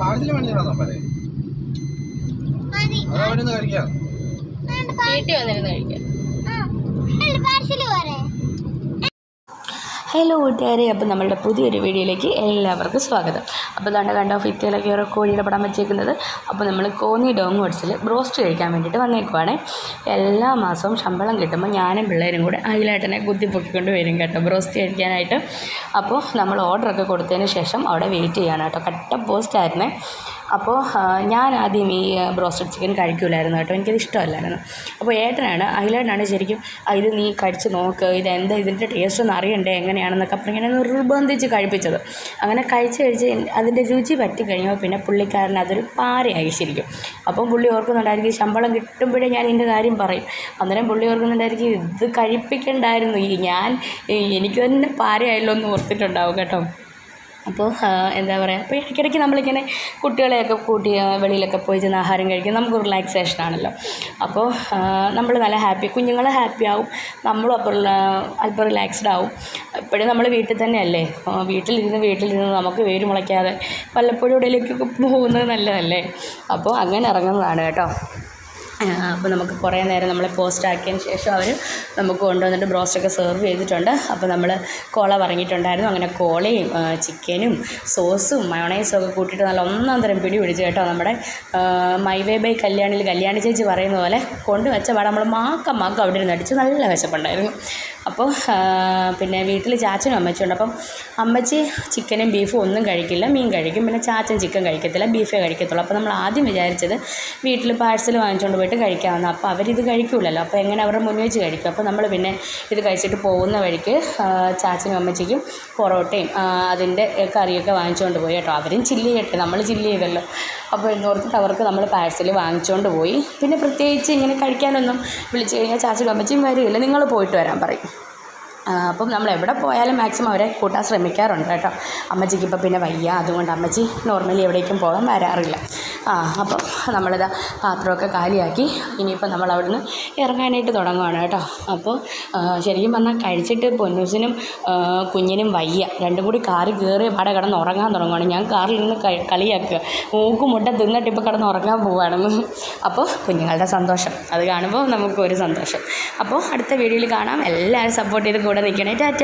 Parcel മേടിച്ചിട്ടാണോ നിന്ന് കഴിക്കാം. വീട്ടിൽ വന്നിരുന്ന് കഴിക്കാം. ഹലോ കൂട്ടുകാരെ. അപ്പോൾ നമ്മളുടെ പുതിയൊരു വീഡിയോയിലേക്ക് എല്ലാവർക്കും സ്വാഗതം. അപ്പോൾ ദാണ്ട് കണ്ടോ ഫിത്തിയിലൊക്കെ ഓരോ കോഴിയുടെ പടം വെച്ചേക്കുന്നത്. അപ്പോൾ നമ്മൾ കോന്നി ഡോങ് ഓട്സിൽ ബ്രോസ്റ്റ് കഴിക്കാൻ വേണ്ടിയിട്ട് വന്നേക്കുവാണ്. എല്ലാ മാസവും ശമ്പളം കിട്ടുമ്പോൾ ഞാനും പിള്ളേരും കൂടെ അയിലായിട്ടനെ കുത്തിപ്പൊക്കിക്കൊണ്ട് വരും കേട്ടോ ബ്രോസ്റ്റ് കഴിക്കാനായിട്ട്. അപ്പോൾ നമ്മൾ ഓർഡറൊക്കെ കൊടുത്തതിന് ശേഷം അവിടെ വെയിറ്റ് ചെയ്യാണ് കേട്ടോ കട്ട പോസ്റ്റ് ആയിരുന്നേ അപ്പോൾ ഞാൻ ആദ്യം ഈ ബ്രോസ്റ്റഡ് ചിക്കൻ കഴിക്കില്ലായിരുന്നു കേട്ടോ. എനിക്കത് ഇഷ്ടമല്ലായിരുന്നു. അപ്പോൾ ഏട്ടനാണ് അഖിലേട്ടനാണ് ശരിക്കും ഇത് നീ കഴിച്ച് നോക്ക് ഇത് എന്താ ഇതിന്റെ ടേസ്റ്റ് ഒന്ന് അറിയണ്ടേ എങ്ങനെയാണെന്നൊക്കെ പറഞ്ഞ് ഇങ്ങനെ നിർബന്ധിച്ച് കഴിപ്പിച്ചത്. അങ്ങനെ കഴിച്ച് കഴിച്ച് അതിന്റെ രുചി പറ്റി കഴിഞ്ഞപ്പോൾ പിന്നെ പുള്ളിക്കാരൻ അതൊരു പാരയായി ശരിക്കും. അപ്പം പുള്ളി ഓർക്കുന്നുണ്ടായിരിക്കും ശമ്പളം കിട്ടുമ്പോഴേ ഞാൻ ഇതിന്റെ കാര്യം പറയും. അന്നേരം പുള്ളി ഓർക്കുന്നുണ്ടായിരിക്കും ഇത് കഴിപ്പിക്കണ്ടായിരുന്നു. ഈ ഞാൻ എനിക്ക് തന്നെ പാരയായല്ലോ എന്ന് ഓർത്തിട്ടുണ്ടാവും കേട്ടോ. അപ്പോൾ എന്താ പറയുക അപ്പോൾ ഇടയ്ക്കിടയ്ക്ക് നമ്മളിങ്ങനെ കുട്ടികളെയൊക്കെ കൂട്ടി വെളിയിലൊക്കെ പോയി ചെന്ന് ആഹാരം കഴിക്കും. നമുക്ക് റിലാക്സേഷൻ ആണല്ലോ. അപ്പോൾ നമ്മൾ നല്ല ഹാപ്പി കുഞ്ഞുങ്ങൾ ഹാപ്പി ആവും. നമ്മളും അപ്പോൾ അല്പം റിലാക്സ്ഡ് ആവും. എപ്പോഴും നമ്മൾ വീട്ടിൽ തന്നെയല്ലേ? വീട്ടിലിരുന്ന് വീട്ടിലിരുന്ന് നമുക്ക് വേര് മുളയ്ക്കാതെ വല്ലപ്പോഴും ഇടയിലേക്കൊക്കെ പോകുന്നത് നല്ലതല്ലേ? അപ്പോൾ അങ്ങനെ ഇറങ്ങുന്നതാണ് കേട്ടോ. അപ്പോൾ നമുക്ക് കുറേ നേരം നമ്മളെ പോസ്റ്റ് ആക്കിയതിന് ശേഷം അവർ നമുക്ക് കൊണ്ടുവന്നിട്ട് ബ്രോസ്റ്റൊക്കെ സെർവ് ചെയ്തിട്ടുണ്ട്. അപ്പോൾ നമ്മൾ കോള പറഞ്ഞിട്ടുണ്ടായിരുന്നു അങ്ങനെ കോളയും ചിക്കനും സോസും മയോണൈസും ഒക്കെ കൂട്ടിയിട്ട് നല്ല ഒന്നാം തരം പിടി പിടിച്ചു കേട്ടോ നമ്മുടെ മൈവേ ബൈ കല്യാണിൽ കല്യാണി ചേച്ചി പറയുന്ന പോലെ കൊണ്ടുവച്ച പാടെ നമ്മൾ മാക്കം മാക്കം അവിടെ ഇരുന്ന് അടിച്ച് നല്ല വിശപ്പുണ്ടായിരുന്നു. അപ്പോൾ പിന്നെ വീട്ടിൽ ചാച്ചനും അമ്മച്ചും ഉണ്ട് അപ്പം അമ്മച്ചി ചിക്കനും ബീഫും ഒന്നും കഴിക്കില്ല. മീൻ കഴിക്കും. പിന്നെ ചാച്ചൻ ചിക്കൻ കഴിക്കത്തില്ല. ബീഫേ കഴിക്കത്തുള്ളൂ. അപ്പോൾ നമ്മൾ ആദ്യം വിചാരിച്ചത് വീട്ടിൽ പാഴ്സൽ വാങ്ങിച്ചുകൊണ്ട് പോയിട്ട് കഴിക്കാമെന്ന് അപ്പോൾ അവരിത് കഴിക്കൂലല്ലോ. അപ്പോൾ എങ്ങനെ അവരുടെ മുന്നിൽ വെച്ച് കഴിക്കും. അപ്പോൾ നമ്മൾ പിന്നെ ഇത് കഴിച്ചിട്ട് പോകുന്ന വഴിക്ക് ചാച്ചനും അമ്മച്ചിക്കും പൊറോട്ടയും അതിന്റെ കറിയൊക്കെ വാങ്ങിച്ചുകൊണ്ട് പോയി കേട്ടോ. അവരും ചില്ലി കെട്ടി നമ്മൾ ചില്ലി ചെയ്തല്ലോ അപ്പോൾ എന്നോർത്തിട്ട് അവർക്ക് നമ്മൾ പാഴ്സൽ വാങ്ങിച്ചുകൊണ്ട് പോയി. പിന്നെ പ്രത്യേകിച്ച് ഇങ്ങനെ കഴിക്കാനൊന്നും വിളിച്ചു കഴിഞ്ഞാൽ ചാച്ചനും അമ്മച്ചിയും വരികയില്ല നിങ്ങൾ പോയിട്ട് വരാൻ പറയും. അപ്പം നമ്മൾ എവിടെ പോയാലും മാക്സിമം അവരെ കൂട്ടാൻ ശ്രമിക്കാറുണ്ട് കേട്ടോ. അമ്മച്ചിക്ക് ഇപ്പം പിന്നെ വയ്യ അതുകൊണ്ട് അമ്മച്ചി നോർമലി എവിടേക്കും പോകാൻ വരാറില്ല. ആ അപ്പം നമ്മളിതാ പാത്രമൊക്കെ കാലിയാക്കി. ഇനിയിപ്പോൾ നമ്മൾ അവിടുന്ന് ഇറങ്ങാനായിട്ട് തുടങ്ങുവാണ് കേട്ടോ. അപ്പോൾ ശരിക്കും പറഞ്ഞാൽ കഴിച്ചിട്ട് പൊന്നൂസിനും കുഞ്ഞിനും വയ്യ. രണ്ടും കൂടി കാറി കയറി പാടെ കിടന്ന് ഉറങ്ങാൻ തുടങ്ങുവാണ്. ഞാൻ കാറിൽ നിന്ന് കളി കളിയാക്കുക. മൂക്കും മുട്ട തിന്നിട്ട് ഇപ്പോൾ കിടന്ന് ഉറങ്ങാൻ പോവുകയാണെന്ന് അപ്പോൾ കുഞ്ഞുങ്ങളുടെ സന്തോഷം. അത് കാണുമ്പോൾ നമുക്കൊരു സന്തോഷം. അപ്പോൾ അടുത്ത വീഡിയോയിൽ കാണാം. എല്ലാവരും സപ്പോർട്ട് ചെയ്ത് കൂടെ നിൽക്കണേ. ടാറ്റ.